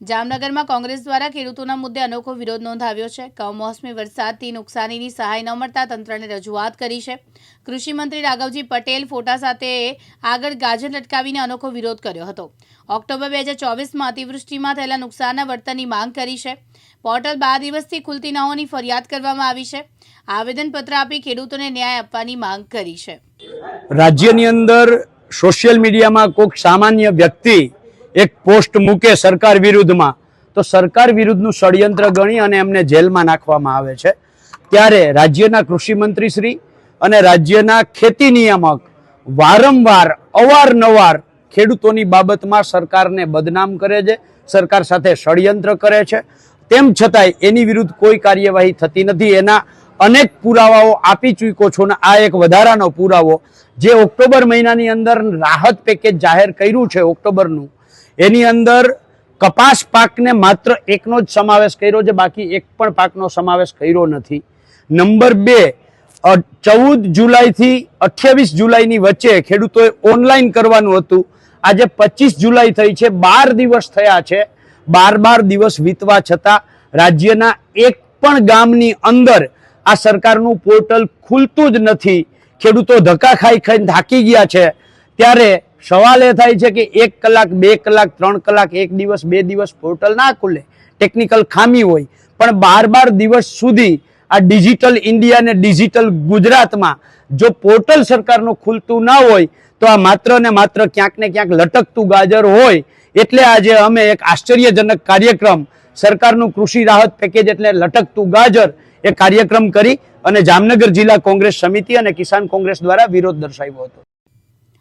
જામનગરમાં કોંગ્રેસ દ્વારા ખેડૂતોના મુદ્દે અનોખો વિરોધ નોંધાવ્યો છે. કમોસમી વરસાદથી નુકસાનીની સહાય ન મળતા તંત્રને રજૂઆત કરી છે. કૃષિમંત્રી રાઘવજી પટેલ ફોટા સાથે આગળ ગાજર લટકાવીને અનોખો વિરોધ કર્યો હતો. ઓક્ટોબર બે હજાર ચોવીસમાં અતિવૃષ્ટિમાં થયેલા નુકસાનના વળતરની માંગ કરી છે. પોર્ટલ બાર દિવસથી ખુલતી ન હોવાની ફરિયાદ કરવામાં આવી છે. આવેદનપત્ર આપી ખેડૂતોને ન્યાય આપવાની માંગ કરી છે. રાજ્યની અંદર સોશિયલ મીડિયામાં કોઈક સામાન્ય વ્યક્તિ એક પોસ્ટ મૂકે સરકાર વિરુદ્ધમાં, તો સરકાર વિરુદ્ધનું ષડયંત્ર ગણી અને એમને જેલમાં નાખવામાં આવે છે. ત્યારે રાજ્યના કૃષિ શ્રી અને રાજ્યના ખેતી નિયામક વારંવાર, અવારનવાર ખેડૂતોની બાબતમાં સરકારને બદનામ કરે છે, સરકાર સાથે ષડયંત્ર કરે છે. તેમ છતાંય એની વિરુદ્ધ કોઈ કાર્યવાહી થતી નથી. એના અનેક પુરાવાઓ આપી ચૂક્યો છો ને આ એક વધારાનો પુરાવો, જે ઓક્ટોબર મહિનાની અંદર રાહત પેકેજ જાહેર કર્યું છે ઓક્ટોબરનું. એની અંદર કપાસ પાકને માત્ર એકનો જ સમાવેશ કર્યો છે, બાકી એક પણ પાકનો સમાવેશ કર્યો નથી. નંબર બે ચૌદ જુલાઈથી અઠ્યાવીસ જુલાઈની વચ્ચે ખેડૂતોએ ઓનલાઈન કરવાનું હતું. આજે પચીસ જુલાઈ થઈ છે, બાર દિવસ થયા છે. બાર બાર દિવસ વીતવા છતાં રાજ્યના એક પણ ગામની અંદર આ સરકારનું પોર્ટલ ખુલતું જ નથી. ખેડૂતો ધક્કા ખાઈ ખાઈને થાકી ગયા છે. ત્યારે સવાલ એ થાય છે કે એક કલાક, બે કલાક, ત્રણ કલાક, એક દિવસ, બે દિવસ પોર્ટલ ના ખુલે ટેકનિકલ ખામી હોય. પણ બાર બાર દિવસ સુધી આ ડિજિટલ ઇન્ડિયા ને ડિજિટલ ગુજરાતમાં જો પોર્ટલ સરકારનું ખુલતું ના હોય, તો આ માત્ર ને માત્ર ક્યાંક ને ક્યાંક લટકતું ગાજર હોય. એટલે આજે અમે એક આશ્ચર્યજનક કાર્યક્રમ, સરકારનું કૃષિ રાહત પેકેજ એટલે લટકતું ગાજર, એ કાર્યક્રમ કરી અને જામનગર જિલ્લા કોંગ્રેસ સમિતિ અને કિસાન કોંગ્રેસ દ્વારા વિરોધ દર્શાવ્યો હતો.